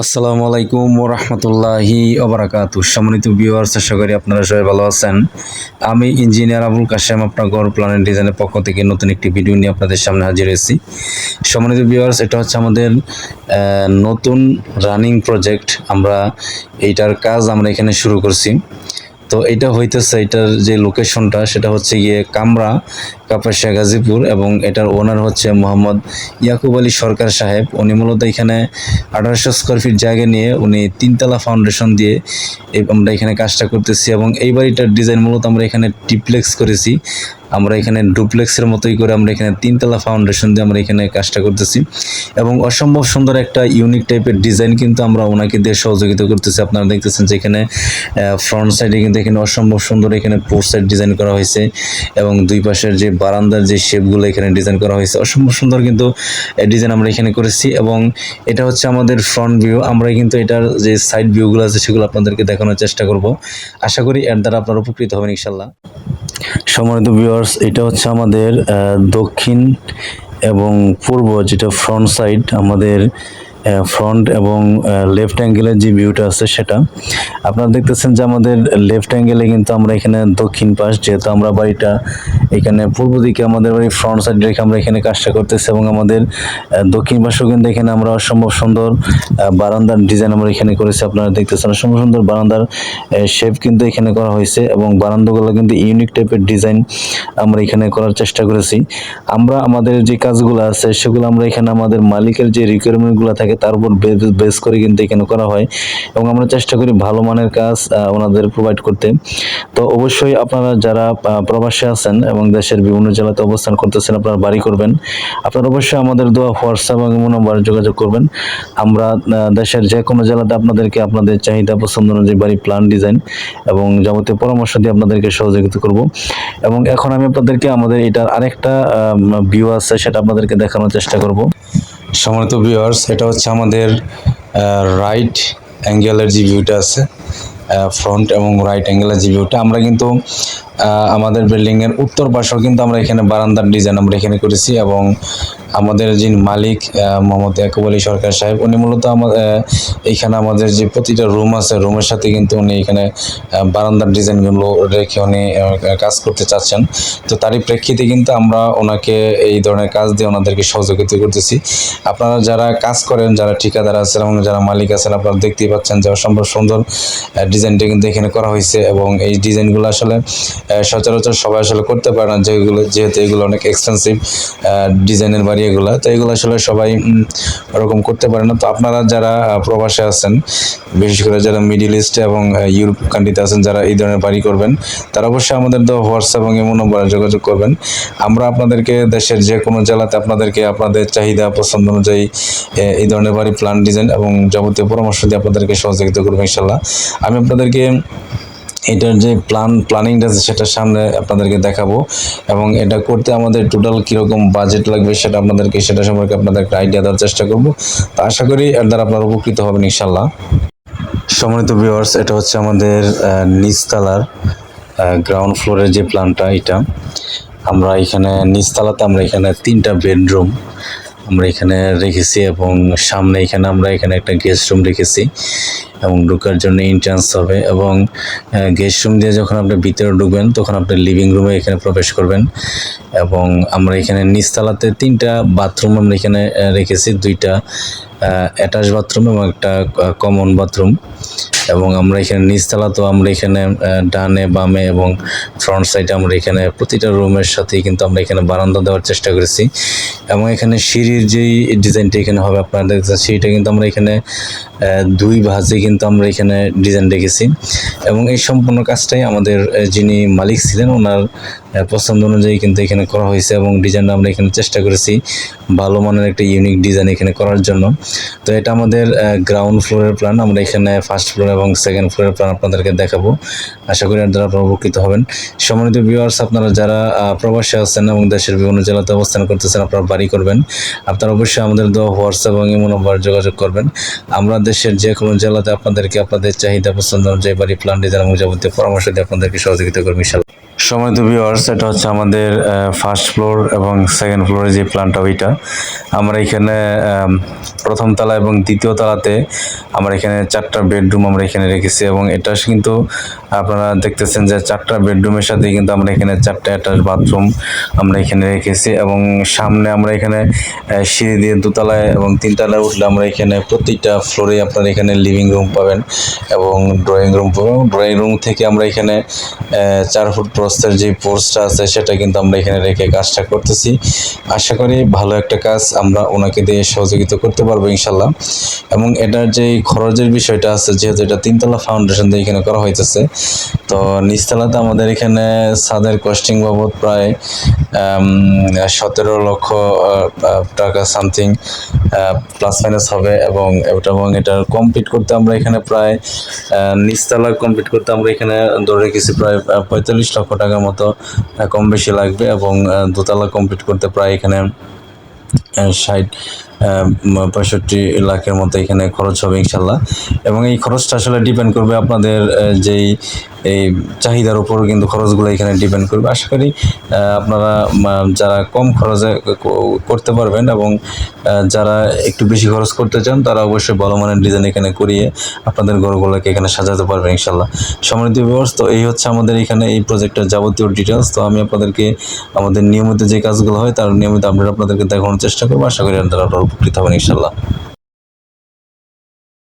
আসসালামু আলাইকুম রহমতুল্লাহি অবরাকাতু সম্মানিত ভিউয়ার্স আশা করি আপনারা সবাই ভালো আছেন। আমি ইঞ্জিনিয়ার আবুল কাশেম, আপনার প্ল্যানেট ডিজাইনের পক্ষ থেকে নতুন একটি ভিডিও নিয়ে আপনাদের সামনে হাজির হয়েছি। সম্মানিত ভিউয়ার্স এটা হচ্ছে আমাদের নতুন রানিং প্রজেক্ট আমরা এইটার কাজ আমরা এখানে শুরু করছি। তো এটা হইতেছে, এটার যে লোকেশনটা সেটা হচ্ছে গিয়ে কামরা। কাপাসিয়া গাজীপুর এবং এটার ওনার হচ্ছে মোহাম্মদ ইয়াকুব আলী সরকার সাহেব। উনি মূলত এখানে আঠারোশো স্কোয়ার ফিট জায়গা নিয়ে উনি তিনতলা ফাউন্ডেশন দিয়ে আমরা এখানে কাজটা করতেছি এবং এই বাড়িটার ডিজাইন মূলত আমরা এখানে টিপ্লেক্স করেছি। আমরা এখানে ডুপ্লেক্সের মতোই করে আমরা এখানে তিনতলা ফাউন্ডেশন দিয়ে আমরা এখানে কাজটা করতেছি এবং অসম্ভব সুন্দর একটা ইউনিক টাইপের ডিজাইন কিন্তু আমরা ওনাকে দিয়ে সহযোগিতা করতেছি। আপনারা দেখতেছেন যে এখানে ফ্রন্ট সাইডে কিন্তু এখানে অসম্ভব সুন্দর এখানে পোর্ট সাইড ডিজাইন করা হয়েছে এবং দুই পাশের যে বারান্দার যে শেপগুলো এখানে ডিজাইন করা হয়েছে, অসম্ভব সুন্দর কিন্তু ডিজাইন আমরা এখানে করেছি এবং এটা হচ্ছে আমাদের ফ্রন্ট ভিউ আমরা কিন্তু এটার যে সাইড ভিউগুলো আছে সেগুলো আপনাদেরকে দেখানোর চেষ্টা করব। আশা করি এর দ্বারা আপনারা উপকৃত হবেন ইনশাল্লাহ সম্মানিত ভিউয়ার্স এটা হচ্ছে আমাদের দক্ষিণ এবং পূর্ব যেটা ফ্রন্ট সাইড আমাদের ফ্রন্ট এবং লেফট অ্যাঙ্গেলের যে ভিউটা আছে সেটা। আপনারা দেখতেছেন যে আমাদের লেফট অ্যাঙ্গেলে কিন্তু আমরা এখানে দক্ষিণ পাশ, যেহেতু আমরা বাড়িটা এখানে পূর্ব দিকে আমাদের বাড়ি ফ্রন্ট সাইড রেখে আমরা এখানে কাজটা করতেছি এবং আমাদের দক্ষিণ পাশেও কিন্তু এখানে আমরা অসম্ভব সুন্দর বারান্দার ডিজাইন আমরা এখানে করেছি। আপনারা দেখতেছেন অসম্ভব সুন্দর বারান্দার শেপ কিন্তু এখানে করা হয়েছে এবং বারান্দাগুলো কিন্তু ইউনিক টাইপের ডিজাইন আমরা এখানে করার চেষ্টা করেছি। আমরা আমাদের যে কাজগুলো আছে সেগুলো আমরা এখানে আমাদের মালিকের যে রিকোয়ারমেন্টগুলো থাকে তার উপর বেস করে কিন্তু এখানে করা হয়। এবং আমরা চেষ্টা করি ভালো মানের কাজ ওনাদের প্রোভাইড করতে। তো অবশ্যই আপনারা যারা প্রবাসে আছেন এবং দেশের বিভিন্ন জেলাতে অবস্থান করতেছেন, আপনারা বাড়ি করবেন। আপনারা অবশ্যই আমাদের দোয়া হোয়াটসঅ্যাপ এবং নাম্বার যোগাযোগ করবেন। আমরা দেশের যে কোনো জেলাতে আপনাদেরকে আপনাদের চাহিদা পছন্দ অনুযায়ী বাড়ি প্ল্যান ডিজাইন এবং যাবতীয় পরামর্শ দিয়ে আপনাদেরকে সহযোগিতা করব। এবং এখন আমি আপনাদেরকে আমাদের এটার আরেকটা ভিউ আছে, সেটা আপনাদেরকে দেখানোর চেষ্টা করব। সম্মানিত ভিওয়ার্স এটা হচ্ছে আমাদের রাইট অ্যাঙ্গেলের যে ভিউটা আছে ফ্রন্ট এবং রাইট অ্যাঙ্গেলের যে ভিউটা আমরা কিন্তু আমাদের বিল্ডিংয়ের উত্তর পাশেও কিন্তু আমরা এখানে বারান্দার ডিজাইন আমরা এখানে করেছি এবং আমাদের যিনি মালিক মোহাম্মদ ইয়াকুব আলী সরকার সাহেব, উনি মূলত আমাদের এখানে আমাদের যে প্রতিটা রুম আছে রুমের সাথে কিন্তু উনি এখানে বারান্দার ডিজাইনগুলো রেখে উনি কাজ করতে চাচ্ছেন। তো তারই প্রেক্ষিতে কিন্তু আমরা ওনাকে এই ধরনের কাজ দিয়ে ওনাদেরকে সহযোগিতা করতেছি। আপনারা যারা কাজ করেন, যারা ঠিকাদার আছেন এবং যারা মালিক আছেন, আপনারা দেখতেই পাচ্ছেন যে অসম্ভব সুন্দর ডিজাইনটা কিন্তু এখানে করা হয়েছে এবং এই ডিজাইনগুলো আসলে সচরাচর সবাই আসলে করতে পারে না, যেগুলো যেহেতু এগুলো অনেক এক্সপেন্সিভ ডিজাইনের বাড়ি এগুলো, তো এগুলো আসলে সবাই ওরকম করতে পারে না। তো আপনারা যারা প্রবাসে আছেন, বিশেষ করে যারা মিডিল ইস্ট এবং ইউরোপ কান্ট্রিতে আছেন, যারা এই ধরনের বাড়ি করবেন, তারা অবশ্যই আমাদের তো হোয়াটসঅ্যাপ এবং এমন নম্বরে যোগাযোগ করবেন। আমরা আপনাদেরকে দেশের যে কোনো জেলাতে আপনাদেরকে আপনাদের চাহিদা, পছন্দ অনুযায়ী এই ধরনের বাড়ি প্ল্যান ডিজাইন এবং যাবতীয় পরামর্শ দিয়ে আপনাদেরকে সহযোগিতা করব, ইনশাল্লাহ। আমি আপনাদেরকে এটার যে প্ল্যান প্ল্যানিংটা আছে সেটার সামনে আপনাদেরকে দেখাবো এবং এটা করতে আমাদের টোটাল কীরকম বাজেট লাগবে সেটা আপনাদেরকে, সেটা সম্পর্কে আপনাদের একটা আইডিয়া দেওয়ার চেষ্টা করব। তো আশা করি এর দ্বারা আপনারা উপকৃত হবেন ইনশাল্লাহ সম্মানিত ভিউয়ার্স এটা হচ্ছে আমাদের নিচতলার গ্রাউন্ড ফ্লোরের যে প্ল্যানটা এটা। আমরা এখানে, নিচতলাতে আমরা এখানে তিনটা বেডরুম আমরা এখানে রেখেছি এবং সামনে এখানে আমরা এখানে একটা গেস্ট রুম রেখেছি এবং ঢোকার জন্য এন্ট্রান্স হবে এবং গেস্ট রুম দিয়ে যখন আপনি ভিতরে ঢুকবেন, তখন আপনি লিভিং রুমে এখানে প্রবেশ করবেন এবং আমরা এখানে নিচতলাতে তিনটা বাথরুম আমরা এখানে রেখেছি, দুইটা অ্যাটাচ বাথরুম এবং একটা কমন বাথরুম এবং আমরা এখানে নিচতলা তো আমরা এখানে ডানে, বামে এবং ফ্রন্ট সাইডে আমরা এখানে প্রতিটা রুমের সাথেই কিন্তু আমরা এখানে বারান্দা দেওয়ার চেষ্টা করেছি। এবং এখানে সিঁড়ির যেই ডিজাইনটা এখানে হবে আপনারা দেখছেন সিঁড়িটা কিন্তু আমরা এখানে দুই ভাঁজে কিন্তু আমরা এখানে ডিজাইন রেখেছি। এবং এই সম্পূর্ণ কাজটাই আমাদের যিনি মালিক ছিলেন, ওনার পছন্দ অনুযায়ী কিন্তু এখানে করা হয়েছে এবং ডিজাইনটা আমরা এখানে চেষ্টা করেছি ভালো মানের একটা ইউনিক ডিজাইন এখানে করার জন্য। তো এটা আমাদের গ্রাউন্ড ফ্লোরের প্ল্যান আমরা এখানে ফার্স্ট ফ্লোর এবং সেকেন্ড ফ্লোরের প্ল্যান আপনাদেরকে দেখাবো। আশা করি দ্বারা আপনারা উপকৃত হবেন। সম্মানিত ভিউয়ার্স আপনারা যারা প্রবাসে আছেন এবং দেশের বিভিন্ন জেলাতে অবস্থান করতেছেন, আপনারা বাড়ি করবেন। আপনারা অবশ্যই আমাদের দেওয়া হোয়াটসঅ্যাপ এবং ইমো নম্বর যোগাযোগ করবেন। আমরা দেশের যে কোনো জেলাতে আপনাদেরকে আপনাদের চাহিদা পছন্দ অনুযায়ী বাড়ি প্ল্যান ডিজাইন এবং যাবতীয় পরামর্শ দিয়ে আপনাদেরকে সহযোগিতা করব ইনশাল্লাহ সময় তো ভিওয়ার্স এটা হচ্ছে আমাদের ফার্স্ট ফ্লোর এবং সেকেন্ড ফ্লোরে যে প্ল্যানটা ওইটা। আমরা এখানে প্রথম তলা এবং দ্বিতীয় তলাতে আমরা এখানে চারটা বেডরুম আমরা এখানে রেখেছি এবং এটা কিন্তু আপনারা দেখতেছেন যে চারটা বেডরুমের সাথে কিন্তু আমরা এখানে চারটা অ্যাটাচ বাথরুম আমরা এখানে রেখেছি এবং সামনে আমরা এখানে সিঁড়ি দিয়ে দোতলায় এবং তিনতলায় উঠলে আমরা এখানে প্রতিটা ফ্লোরে আপনারা এখানে লিভিং রুম পাবেন এবং ড্রয়িং রুম পাবেন। ড্রয়িং রুম থেকে আমরা এখানে চার ফুট প্রস্তের যে পোস্টটা আছে সেটা কিন্তু আমরা এখানে রেখে কাজটা করতেছি। আশা করি ভালো একটা কাজ আমরা ওনাকে দিয়ে সহযোগিতা করতে পারব ইনশাল্লাহ এবং এটার যে খরচের বিষয়টা আছে, যেহেতু এটা তিনতলা ফাউন্ডেশন দিয়ে এখানে করা হইতেছে তো নিচতলাতে আমাদের এখানে ছাদের কস্টিং বাবদ প্রায় সতেরো লক্ষ টাকা সামথিং প্লাস মাইনাস হবে এবং এবং এটা কমপ্লিট করতে আমরা এখানে প্রায় নিচতলা কমপ্লিট করতে আমরা এখানে ধরে রেখেছি প্রায় পঁয়তাল্লিশ লক্ষ টাকার মতো কম বেশি লাগবে এবং দোতলা কমপ্লিট করতে প্রায় এখানে ষাট পঁয়ষট্টি লাখের মতো এখানে খরচ হবে ইনশাল্লাহ। এবং এই খরচটা আসলে ডিপেন্ড করবে আপনাদের যেই, এই চাহিদার উপর কিন্তু খরচগুলো এখানে ডিপেন্ড করবে। আশা করি আপনারা যারা কম খরচে করতে পারবেন এবং যারা একটু বেশি খরচ করতে চান, তারা অবশ্যই ভালো মানের ডিজাইন এখানে করিয়ে আপনাদের ঘরগুলোকে এখানে সাজাতে পারবেন ইনশাল্লাহ। সমৃদ্ধ বিবর্স তো এই হচ্ছে আমাদের এখানে এই প্রজেক্টের যাবতীয় ডিটেলস তো আমি আপনাদেরকে, আমাদের নিয়মিত যে কাজগুলো হয়, তার নিয়মিত আপডেট আপনাদেরকে দেখানোর চেষ্টা করব। আশা করি আপনারা উপকৃত হবেন ইনশাল্লাহ